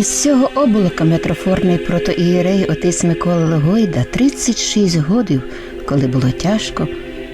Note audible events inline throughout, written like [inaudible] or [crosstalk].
Із цього облака митрофорний протоієрей отець Микола Легойда 36 годів, коли було тяжко,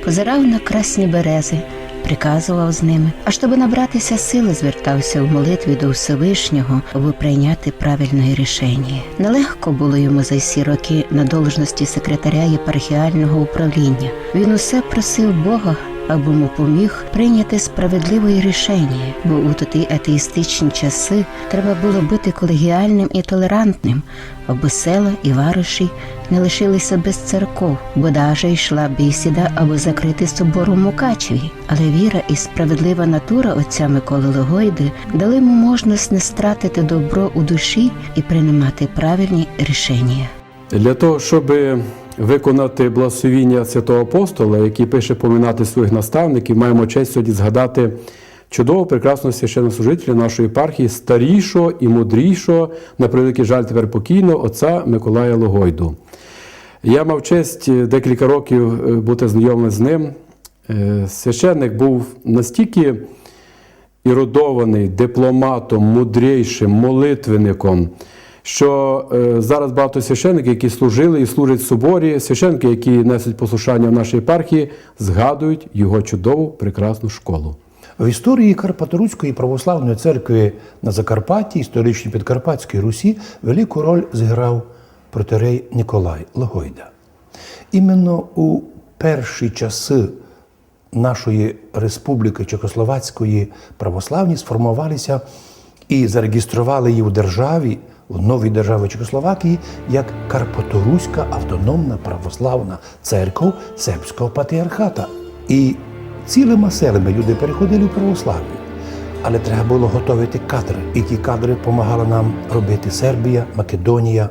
позирав на красні берези, приказував з ними, а щоб набратися сили, звертався в молитві до Всевишнього, аби прийняти правильне рішення. Нелегко було йому за всі роки на должності секретаря єпархіального управління. Він усе просив Бога, аби йому поміг прийняти справедливе рішення, бо у ті атеїстичні часи треба було бути колегіальним і толерантним, аби села і вариші не лишилися без церков, бо даже йшла бесіда, аби закрити собор у Мукачеві. Але віра і справедлива натура отця Миколи Легойди дали йому можливість не стратити добро у душі і приймати правильні рішення. Для того, щоб виконати благословіння святого апостола, який пише поминати своїх наставників, маємо честь сьогодні згадати чудового, прекрасного священнослужителя нашої єпархії, старішого і мудрішого, на превеликий жаль, тепер покійного отця Миколая Логойду. Я мав честь декілька років е, бути знайомим з ним. Е, Священник був настільки іродований дипломатом, мудрейшим, молитвенником, що е, зараз багато священників, які служили і служать в соборі, священники, які несуть послушання в нашій єпархії, згадують його чудову прекрасну школу. В історії Карпаторуської православної церкви на Закарпатті, історичній Підкарпатській Русі, велику роль зіграв протирей Ніколай Логойда. Іменно у перші часи нашої республіки Чехословацької православні сформувалися і зареєстрували її у державі, у новій державі Чехословакії, як Карпаторуська автономна православна церков Сербського патріархата. І цілими селами люди переходили в православ'я. Але треба було готувати кадри. І ті кадри допомагала нам робити Сербія, Македонія.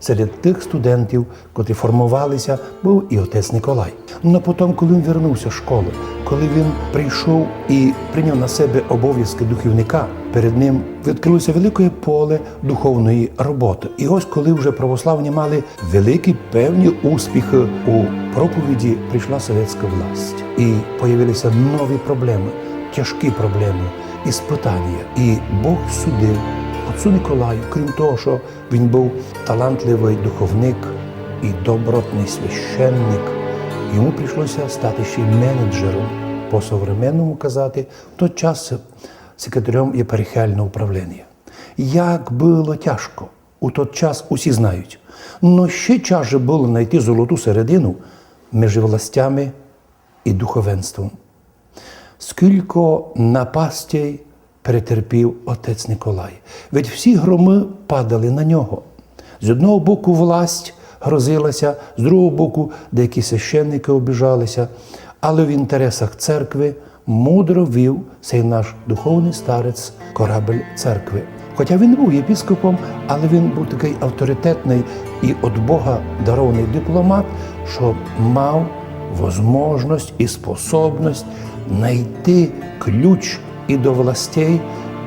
Серед тих студентів, котрі формувалися, був і отець Ніколай. Ну потім, коли він вернувся з школи, коли він прийшов і прийняв на себе обов'язки духовника, перед ним відкрилося велике поле духовної роботи. І ось коли вже православні мали великі певні успіхи у проповіді, прийшла совєтська власть. І появилися нові проблеми, тяжкі проблеми, іспитання. І Бог судив отцу Ніколаю, крім того, що він був талантливий духовник і добротний священник, йому прийшлося стати ще й менеджером, по современному казати, в той час секретарем єпархіального управління. Як було тяжко, у той час усі знають. Но ще чаже було знайти золоту середину між властями і духовенством. Скільки напастей перетерпів отець Николай. Ведь всі громи падали на нього. З одного боку власть грозилася, з другого боку деякі священники обіжалися, але в інтересах церкви мудро вів цей наш духовний старець корабель церкви. Хоча він був єпіскопом, але він був такий авторитетний і від Бога дарований дипломат, що мав возможність і способність знайти ключ і до властей,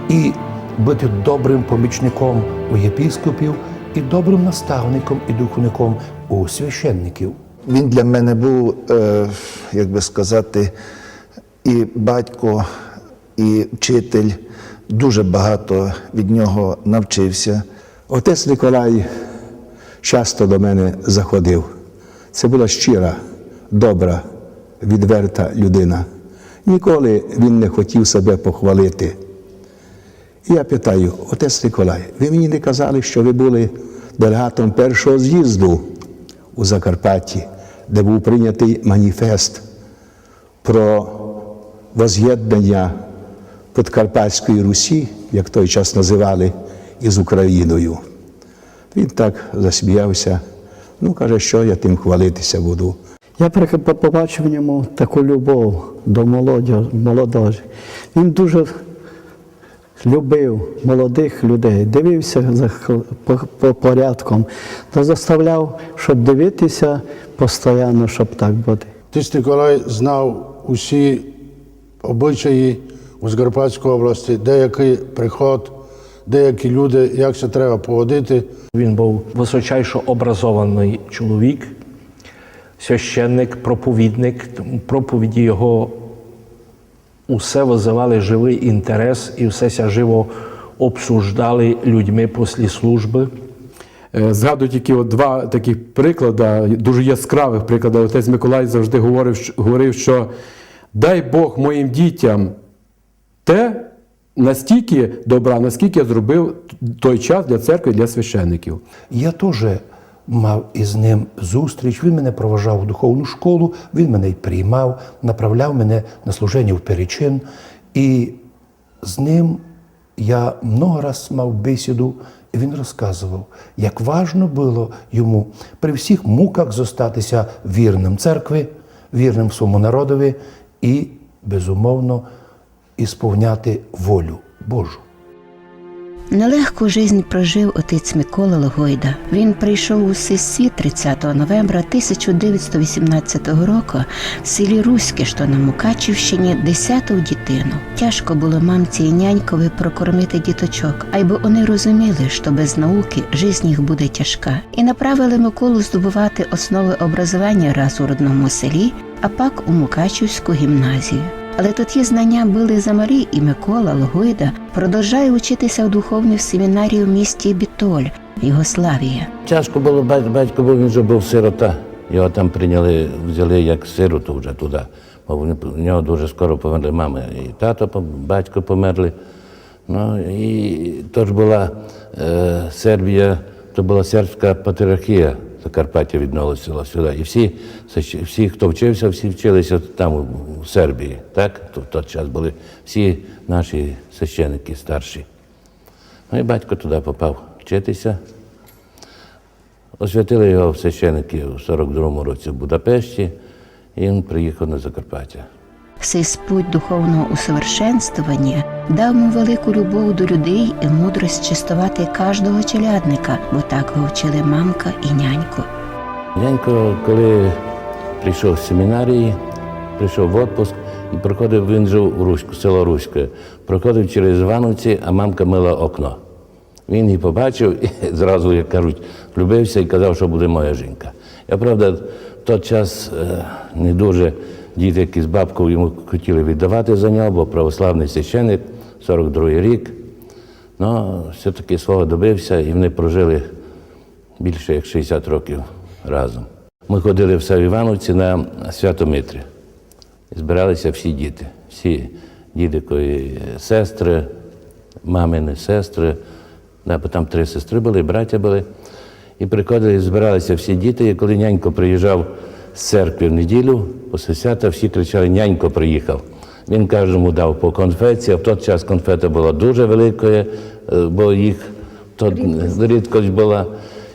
і бути добрим помічником у єпіскопів, і добрим наставником і духовником у священників. Він для мене був, е, як би сказати, і батько, і вчитель. Дуже багато від нього навчився. Отець Николай часто до мене заходив. Це була щира, добра, відверта людина. Ніколи він не хотів себе похвалити. І я питаю, отець Николай, ви мені не казали, що ви були делегатом першого з'їзду у Закарпатті, де був прийнятий маніфест про воз'єднання Подкарпатської Русі, як той час називали, із Україною. Він так засміявся. Ну, каже, що я тим хвалитися буду. Я побачив в ньому таку любов до молодежі. Він дуже любив молодих людей, дивився за по, по порядком, та заставляв, щоб дивитися постійно, щоб так бути. Отець Николай знав усі обичаї у Закарпатській області, деякий приход, деякі люди, як це треба поводити. Він був височайше образований чоловік, священник, проповідник. Тому проповіді його усе визивали живий інтерес і все ся живо обсуждали людьми після служби. Е, Згадую тільки от два таких приклади, дуже яскравих приклади. Отець Миколай завжди говорив, що- говорив, що дай Бог моїм дітям те настільки добра, наскільки я зробив той час для церкви, для священників. Я теж мав із ним зустріч. Він мене проважав в духовну школу, він мене й приймав, направляв мене на служення в перечин. І з ним я много раз мав бесіду, і він розказував, як важно було йому при всіх муках зостатися вірним церкві, вірним своєму народові і, безумовно, ісповняти волю Божу. Нелегку жизнь прожив отець Микола Логойда. Він прийшов у світ 30 новембра 1918 року в селі Руське, що на Мукачівщині, десяту дитину. Тяжко було мамці і нянькові прокормити діточок, а й бо вони розуміли, що без науки жизнь їх буде тяжка, і направили Миколу здобувати основи образування раз у родному селі, а пак у Мукачівську гімназію. Але тут є знання були замалі, і Микола Логойда продовжує учитися в духовній семінарії в місті Бітоль, Югославія. Тяжко було бать- батько, бо він вже був сирота. Його там прийняли, взяли як сироту вже туди. Бо в нього дуже скоро померли мама і тато, батько померли. Ну і то ж була е, Сербія, то була сербська патріархія. Закарпаття відносила сюди. І всі, всі, хто вчився, всі вчилися там, у- Сербії. Так? В той час були всі наші священики старші. Ну батько туди попав вчитися. Освятили його в священики у 42-му році в Будапешті, і він приїхав на Закарпаття. Цей спуть духовного усовершенствування дав йому велику любов до людей і мудрость чистувати кожного челядника, бо так його вчили мамка і нянько. Нянько, коли прийшов з семінарії, прийшов в відпуск і проходив, він жив у Руську, село Руське. Проходив через Івановці, а мамка мила окно. Він її побачив і [laughs] зразу, як кажуть, влюбився і казав, що буде моя жінка. Я правда, в той час е, не дуже діти, які з бабкою йому хотіли віддавати за нього, бо православний священик, 42-й рік. Ну, все-таки свого добився, і вони прожили більше як 60 років разом. Ми ходили в Савівановці на свято Митрі. Збиралися всі діти, всі дідикові сестри, мамини сестри, да, бо там три сестри були, браття були. І приходили, збиралися всі діти. І коли нянько приїжджав з церкви в неділю, після свята всі кричали, нянько приїхав. Він кожному дав по конфеті, а в той час конфета була дуже великою, е, бо їх то рідкость була,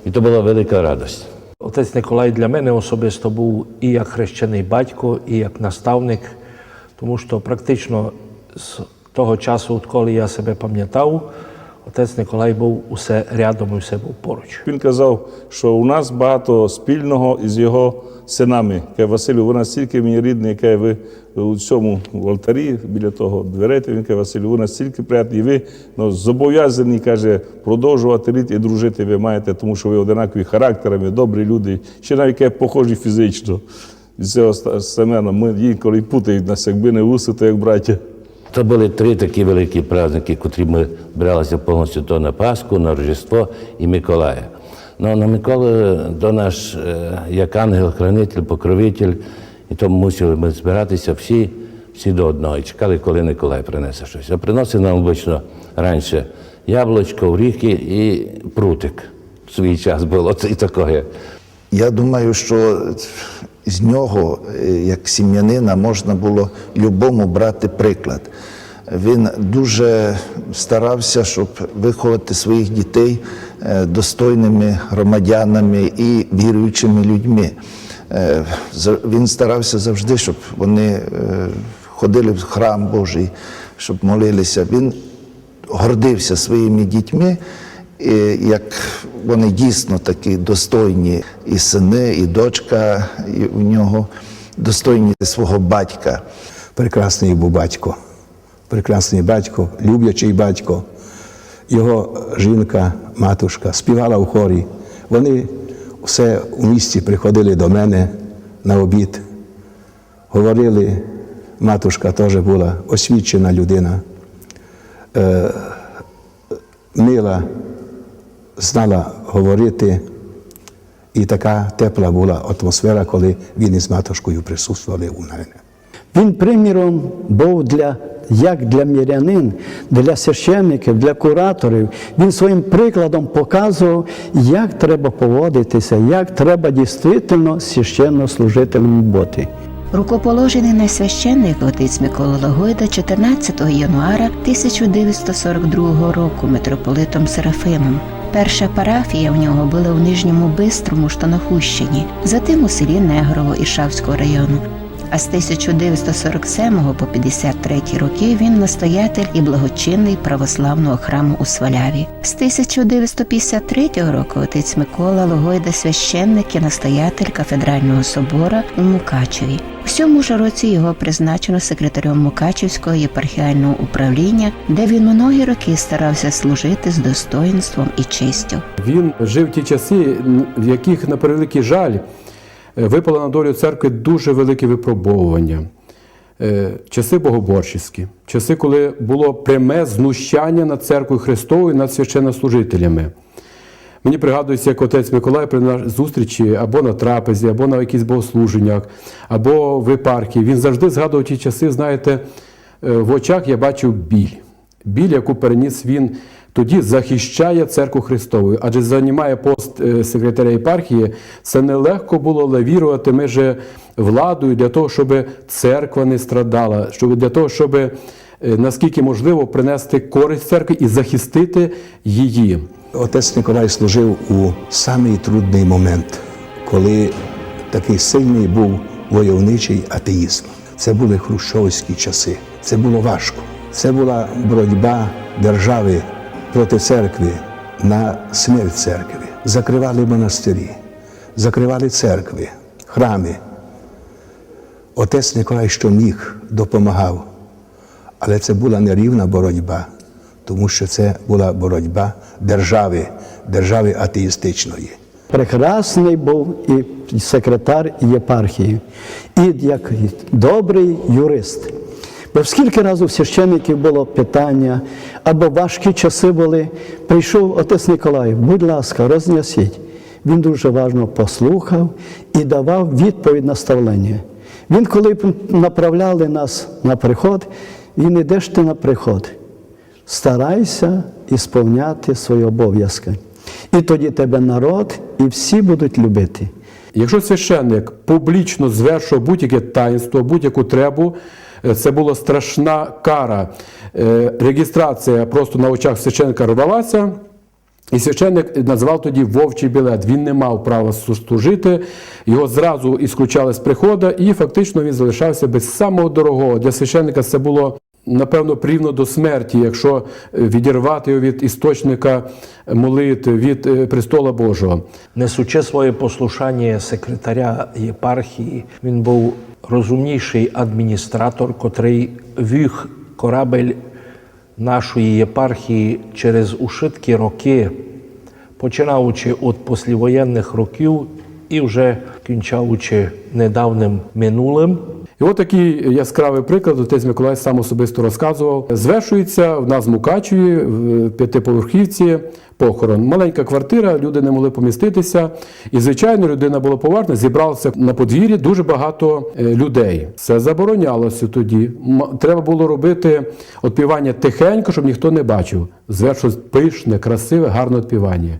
і то була велика радість. Отець Николай для мене особисто був і як хрещений батько, і як наставник, тому що практично з того часу, коли я себе пам'ятав, отець Николай був усе рядом і все був поруч. Він казав, що у нас багато спільного із його синами. Каже, Василю, ви настільки мені рідний, каже, ви у цьому в алтарі біля того дверей. Він каже, Василю, ви настільки приятні, і ви ну, зобов'язані, каже, продовжувати рід і дружити ви маєте, тому що ви одинакові характерами, добрі люди, ще навіть каже, похожі фізично. Від цього Семена ми інколи путають нас, якби не вуси, то як браття. То були три такі великі праздники, котрі ми бралися повністю то на Пасху, на Рождество і Миколая. Ну, на Миколу до наш е, як ангел-хранитель, покровитель, і тому мусили ми збиратися всі, всі до одного і чекали, коли Миколай принесе щось. А приносив нам обично раніше яблучко, оріхи і прутик. В свій час було це і таке. Я думаю, що з нього, е, як сім'янина, можна було любому брати приклад. Він дуже старався, щоб виховати своїх дітей е, достойними громадянами і віруючими людьми. Е, Він старався завжди, щоб вони ходили в храм Божий, щоб молилися. Він гордився своїми дітьми, як вони дійсно такі достойні, і сини, і дочка і у нього достойні свого батька. Прекрасний був батько. Прекрасний батько, люблячий батько. Його жінка, матушка, співала в хорі. Вони все у місті приходили до мене на обід. Говорили, матушка теж була освічена людина. Е, мила, знала говорити, і така тепла була атмосфера, коли він із матушкою присутствували у мене. Він приміром був для, як для мірянин, для священників, для кураторів. Він своїм прикладом показував, як треба поводитися, як треба дійсно священно священнослужителем бути. Рукоположений на священник отець Микола Логойда 14 януара 1942 року митрополитом Серафимом. Перша парафія в нього була в Нижньому Бистрому Штанохущині, затим у селі Негрово Ішавського району. А з 1947 по 53 роки він настоятель і благочинний православного храму у Сваляві. З 1953 року отець Микола Логойда священник і настоятель кафедрального собора у Мукачеві. У цьому ж році його призначено секретарем Мукачевського єпархіального управління, де він многі роки старався служити з достоїнством і честю. Він жив ті часи, в яких, на превеликий жаль, випало на долю церкви дуже велике випробовування. Е, Часи богоборчівські, часи, коли було пряме знущання над церквою Христовою, над священнослужителями. Мені пригадується, як отець Миколай при зустрічі або на трапезі, або на якихось богослуженнях, або в єпархії. Він завжди згадував ті часи, знаєте, е, в очах я бачив біль. Біль, яку переніс він тоді, захищає церкву Христову. Адже займає пост е, секретаря єпархії, це нелегко було лавірувати між владою для того, щоб церква не страдала, щоб для того, щоб е, наскільки можливо принести користь церкві і захистити її. Отець Николай служив у самий трудний момент, коли такий сильний був войовничий атеїзм. Це були хрущовські часи. Це було важко. Це була боротьба держави проти церкви на смерть церкви. Закривали монастирі, закривали церкви, храми. Отець Николай, що міг, допомагав. Але це була нерівна боротьба, тому що це була боротьба держави, держави атеїстичної. Прекрасний був і секретар єпархії, і як добрий юрист. Бо скільки разів у священників було питання, або важкі часи були, прийшов отець Николай, будь ласка, рознясіть. Він дуже важно послухав і давав відповідь на ставлення. Він, коли направляли нас на приход, він іде ж ти на приход. Старайся ісповняти свої обов'язки. І тоді тебе народ, і всі будуть любити. Якщо священник публічно звершував будь-яке таїнство, будь-яку требу, це була страшна кара. Регістрація Реєстрація просто на очах Священка рвалася, і священник назвав тоді вовчий білет. Він не мав права служити, його зразу ісключали з приходу, і фактично він залишався без самого дорогого. Для священника це було. Напевно, прирівно до смерті, якщо е, відірвати його від істочника молитви, від е, престола Божого. Несучи своє послушання секретаря єпархії, він був розумніший адміністратор, котрий вів корабель нашої єпархії через ушиткі роки, починаючи від післявоєнних років і вже кінчаючи недавним минулим. І от такий яскравий приклад, отець Миколай сам особисто розказував. Звершується в нас в Мукачеві, в п'ятиповерхівці, похорон. Маленька квартира, люди не могли поміститися. І, звичайно, людина була поважна, зібралося на подвір'ї дуже багато е, людей. Це заборонялося тоді. Треба було робити отпівання тихенько, щоб ніхто не бачив. Звершилось пишне, красиве, гарне отпівання.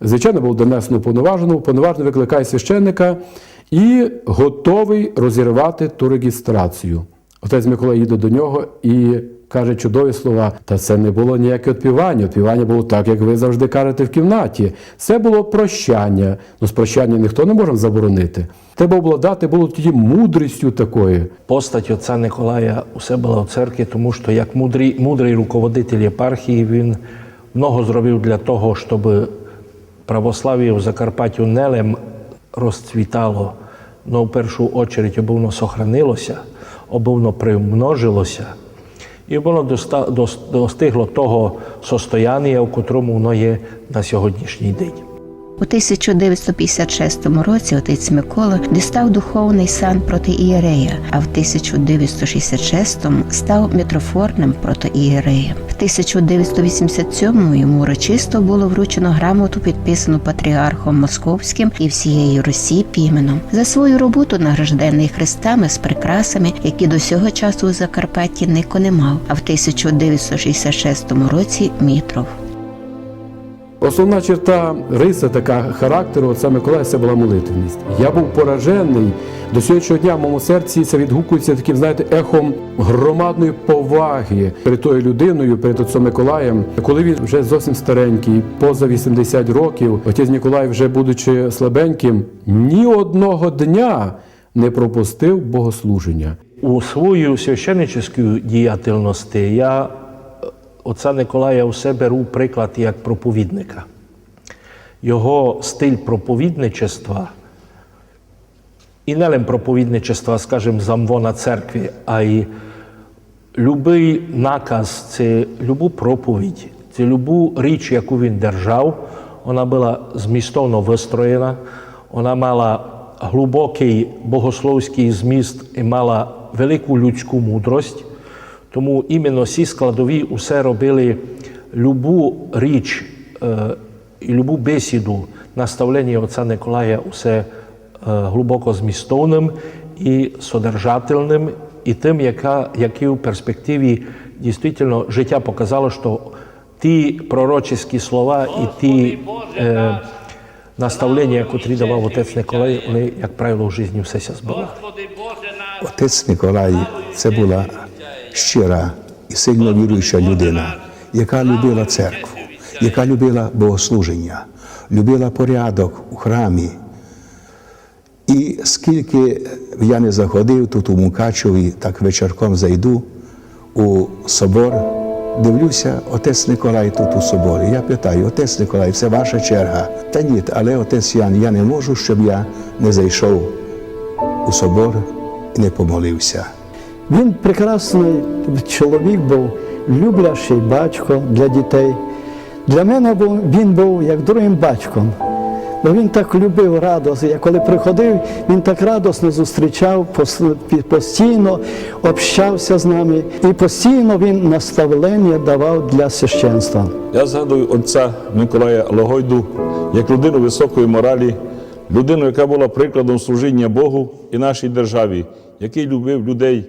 Звичайно, був донесено повноваженому, повноважений викликає священника і готовий розірвати ту реєстрацію. Отець Микола їде до нього і каже чудові слова. Та це не було ніяке відпівання. Відпівання було так, як ви завжди кажете в кімнаті. Це було прощання. Ну, з прощання ніхто не може заборонити. Треба обладати було тоді мудрістю такою. Постать отця Николая усе була в церкві, тому що як мудрий, мудрий руководитель єпархії він много зробив для того, щоб православ'я в Закарпаттю не лем розцвітало, але в першу очередь обовно сохранилося, обовно примножилося, і воно доста- достигло того состояння, в котрому воно є на сьогоднішній день. У 1956 році отець Микола дістав духовний сан проти ієрея, а в 1966 став митрофорним проти ієрея. В 1987 йому урочисто було вручено грамоту, підписану патріархом Московським і всією Русі Піменом за свою роботу награждений хрестами з прикрасами, які до сього часу у Закарпатті Нико не мав. А в 1966 році Мітров. Основна черта риса така характеру отця Миколая це була молитвеність. Я був поражений. До сьогоднішнього дня в моєму серці це відгукується таким, знаєте, ехом громадної поваги перед тою людиною, перед отцом Миколаєм. Коли він вже зовсім старенький, поза 80 років, отець Миколай, вже будучи слабеньким, ні одного дня не пропустив богослуження. У свою священническу діяльність я отця Николая усе беру приклад як проповідника. Його стиль проповідничества, і не лише проповідничества, скажімо, замвона церкви, а й любий наказ, це любу проповідь, це любу річ, яку він держав, вона була змістовно вистроєна, вона мала глибокий богословський зміст і мала велику людську мудрость. Тому іменно ці складові усе робили любу річ е, і любу бесіду, наставлення отця Николая усе е, глибоко змістовним і содержательним, і тим, яка, які у перспективі дійсно життя показало, що ті пророчі слова і ті е, наставлення, які давав отець Николай, вони, як правило, в житті все збивали. Отець Миколай це була щира і сильно віруюча людина, яка любила церкву, яка любила богослуження, любила порядок у храмі. І скільки я не заходив тут у Мукачеві, так вечірком зайду у собор, дивлюся, отець Николай тут у соборі. Я питаю, отець Николай, це ваша черга. Та ні, але отець Ян, я не можу, щоб я не зайшов у собор і не помолився. Він прекрасний чоловік був, люблящий батько для дітей. Для мене був, він був як другим батьком. Бо він так любив радость. Я коли приходив, він так радосно зустрічав, пос- постійно общався з нами, і постійно він наставлення давав для священства. Я згадую отця Миколая Логойду як людину високої моралі, людину, яка була прикладом служіння Богу і нашій державі, який любив людей,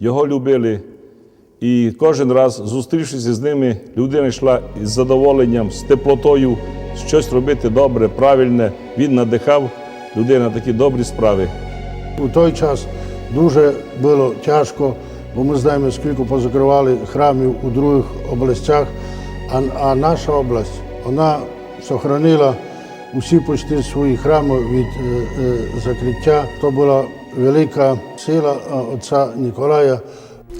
його любили. І кожен раз, зустрівшись з ними, людина йшла із задоволенням, з теплотою, щось робити добре, правильне. Він надихав людей на такі добрі справи. У той час дуже було тяжко, бо ми знаємо, скільки позакривали храмів у других областях, а, а наша область вона зберігала усі почти свої храми від е, е, закриття. То була велика сила отця Ніколая.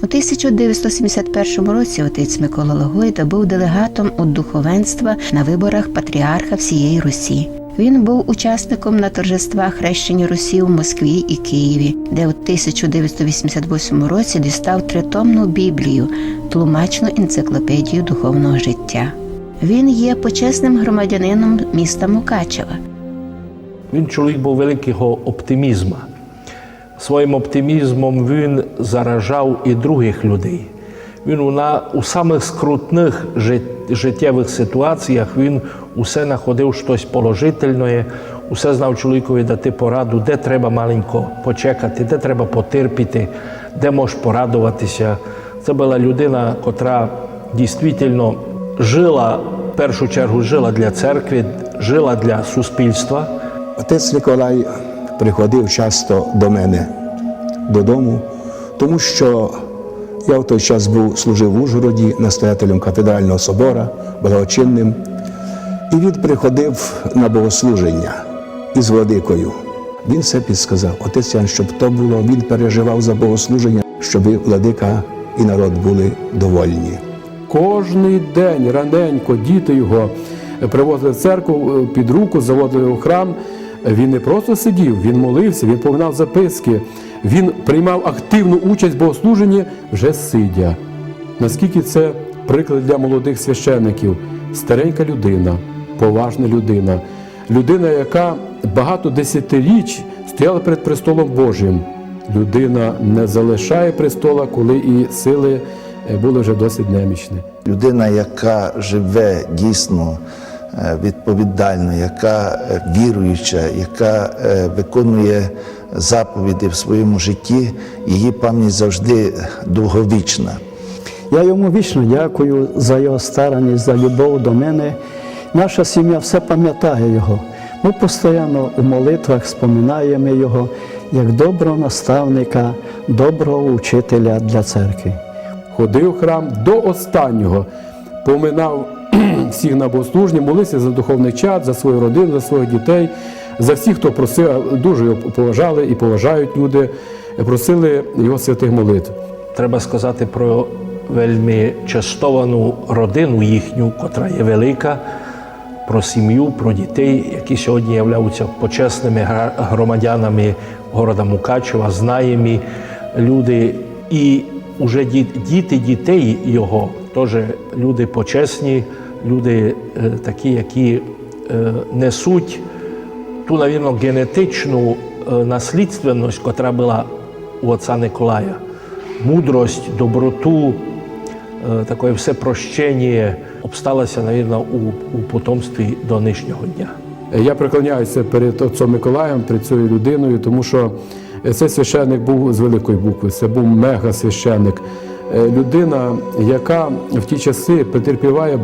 У 1971 році отець Микола Логойда був делегатом у духовенства на виборах патріарха всієї Русі. Він був учасником на торжествах хрещення Русі у Москві і Києві, де у 1988 році дістав тритомну Біблію, тлумачну енциклопедію духовного життя. Він є почесним громадянином міста Мукачева. Він чоловік був великого оптимізму. Своїм оптимізмом він заражав і других людей. Він у, на, у самих скрутних життєвих ситуаціях він усе знаходив щось положительне, усе знав чоловікові дати пораду, де треба маленько почекати, де треба потерпіти, де можеш порадуватися. Це була людина, котра дійсно жила, в першу чергу жила для церкви, жила для суспільства. Отець Николай приходив часто до мене додому, тому що я в той час був служив в Ужгороді настоятелем кафедрального собора, благочинним, і він приходив на богослуження із владикою. Він все підсказав, отець Ян, щоб то було, він переживав за богослуження, щоб владика і народ були довольні. Кожний день раненько діти його привозили в церкву е, під руку, заводили у храм. Він не просто сидів, він молився, він поминав записки, він приймав активну участь в богослуженні вже сидя. Наскільки це приклад для молодих священників? Старенька людина, поважна людина, людина, яка багато десятиріч стояла перед престолом Божим. Людина не залишає престола, коли і сили е, були вже досить немічні. Людина, яка живе дійсно е, відповідально, яка е, віруюча, яка е, виконує заповіді в своєму житті, її пам'ять завжди довговічна. Я йому вічно дякую за його старанність, за любов до мене. Наша сім'я все пам'ятає його. Ми постійно у молитвах споминаємо його як доброго наставника, доброго учителя для церкви. ходив храм до останнього, поминав [clears throat] всіх на богослужні, молився за духовний чад, за свою родину, за своїх дітей, за всіх, хто просив, дуже його поважали і поважають люди, просили його святих молитв. Треба сказати про вельми частовану родину їхню, котра є велика, про сім'ю, про дітей, які сьогодні являються почесними громадянами города Мукачева, знаємі люди. І вже діти дітей його теж люди почесні, люди е, такі, які е, несуть ту, навірно, генетичну е, наслідственність, котра була у отця Николая. Мудрость, доброту, таке все прощення обсталося, навірно, у, у потомстві до нинішнього дня. Я преклоняюся перед отцом Миколаєм, перед цією людиною, тому що цей священник був з великої букви, це був мега-священник. Е, Людина, яка в ті часи претерпіває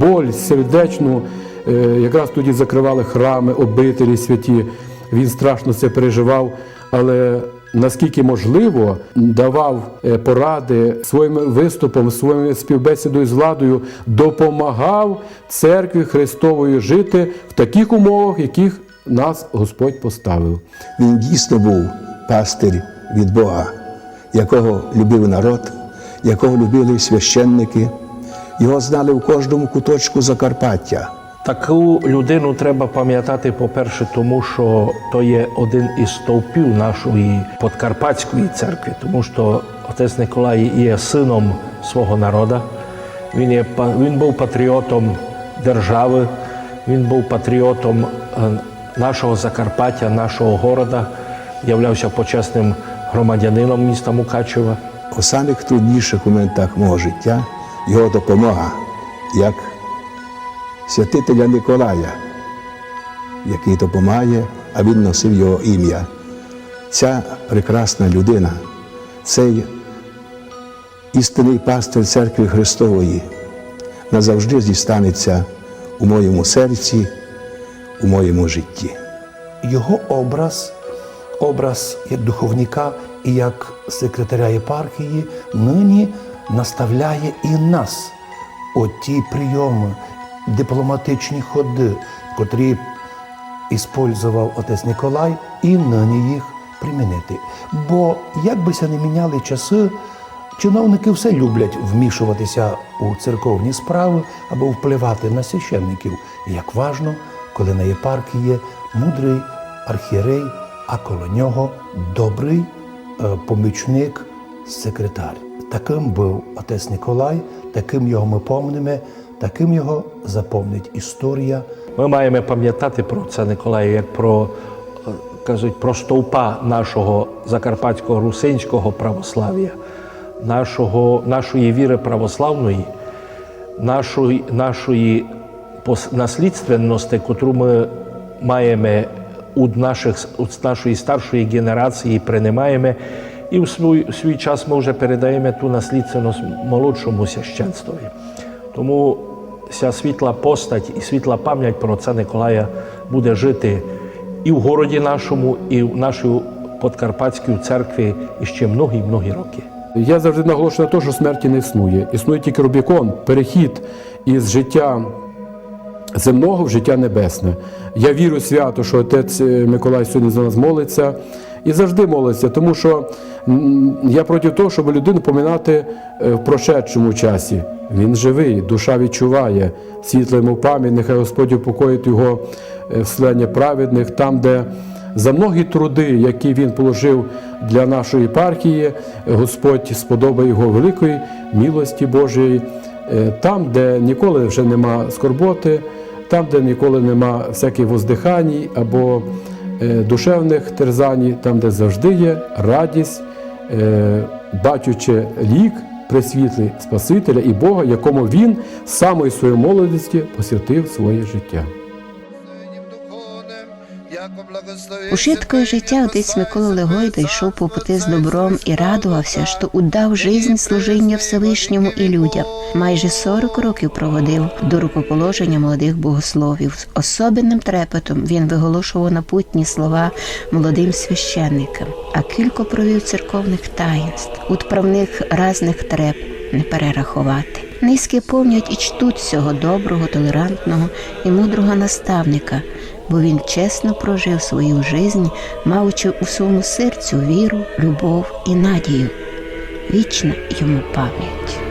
боль сердечну, е, якраз тоді закривали храми, обителі святі. Він страшно це переживав, але наскільки можливо, давав е, поради своїм виступом, своєю співбесідою з владою, допомагав церкві Христової жити в таких умовах, яких нас Господь поставив. Він дійсно був пастир від Бога, якого любив народ, якого любили священники. Його знали в кожному куточку Закарпаття. Таку людину треба пам'ятати, по-перше, тому що то є один із стовпів нашої подкарпатської церкви, тому що отець Николай є сином свого народу. Він, є, він був патріотом держави, він був патріотом е, нашого Закарпаття, нашого города, являвся почесним громадянином міста Мукачева. У самих трудніших моментах мого життя його допомога, як святителя Николая, який допомагає, а він носив його ім'я. Ця прекрасна людина, цей істинний пастир церкви Христової, назавжди зістанеться у моєму серці, у моєму житті. Його образ, образ як духовника і як секретаря єпархії, нині наставляє і нас. Оті прийоми, дипломатичні ходи, котрі іспользував отець Николай, і нині їх примінити. Бо як бися не міняли часи, чиновники все люблять вмішуватися у церковні справи або впливати на священників. Як важно, коли на єпархії мудрий архієрей, а коло нього добрий помічник, секретар. Таким був отець Николай, таким його ми помнимо, таким його заповнить історія. Ми маємо пам'ятати про це Николая як про е, кажуть про стовпа нашого закарпатського русинського православ'я, нашого, нашої віри православної, нашої, нашої наслідственності, яку ми маємо у наших, у нашої старшої генерації, приймаємо, і в свій, в свій час ми вже передаємо ту наслідственність молодшому священствові. Тому ця світла постать і світла пам'ять про отця Николая буде жити і в городі нашому, і в нашій Подкарпатській церкві іще многі-многі роки. Я завжди наголошую на те, що смерті не існує. Існує тільки Рубікон, перехід із життя земного в життя небесне. Я вірю свято, що отець е, Миколай сьогодні за нас молиться і завжди молиться, тому що я проти того, щоб людину поминати е, в прошедшому часі. Він живий, душа відчуває, світло йому пам'ять, нехай Господь упокоїть його е, вселення праведних, там, де за многі труди, які він положив для нашої єпархії, Господь сподобає його великої милості Божої, там, де ніколи вже нема скорботи, там, де ніколи нема всяких воздихань або е, душевних терзань, там, де завжди є радість, е, бачучи лік присвітлий Спасителя і Бога, якому він самої своєї молодості посвятив своє життя. Ушиткою життя отець Микола Легойда йшов по пути з добром і радувався, що удав жизнь служіння Всевишньому і людям. Майже 40 років проводив до рукоположення молодих богословів. З особенним трепетом він виголошував напутні слова молодим священникам, а кілько провів церковних таїнств, утправних разних треб не перерахувати. Низьки помнять і чтуть цього доброго, толерантного і мудрого наставника, бо він чесно прожив свою жизнь, маючи у своєму серцю віру, любов і надію. Вічна йому пам'ять.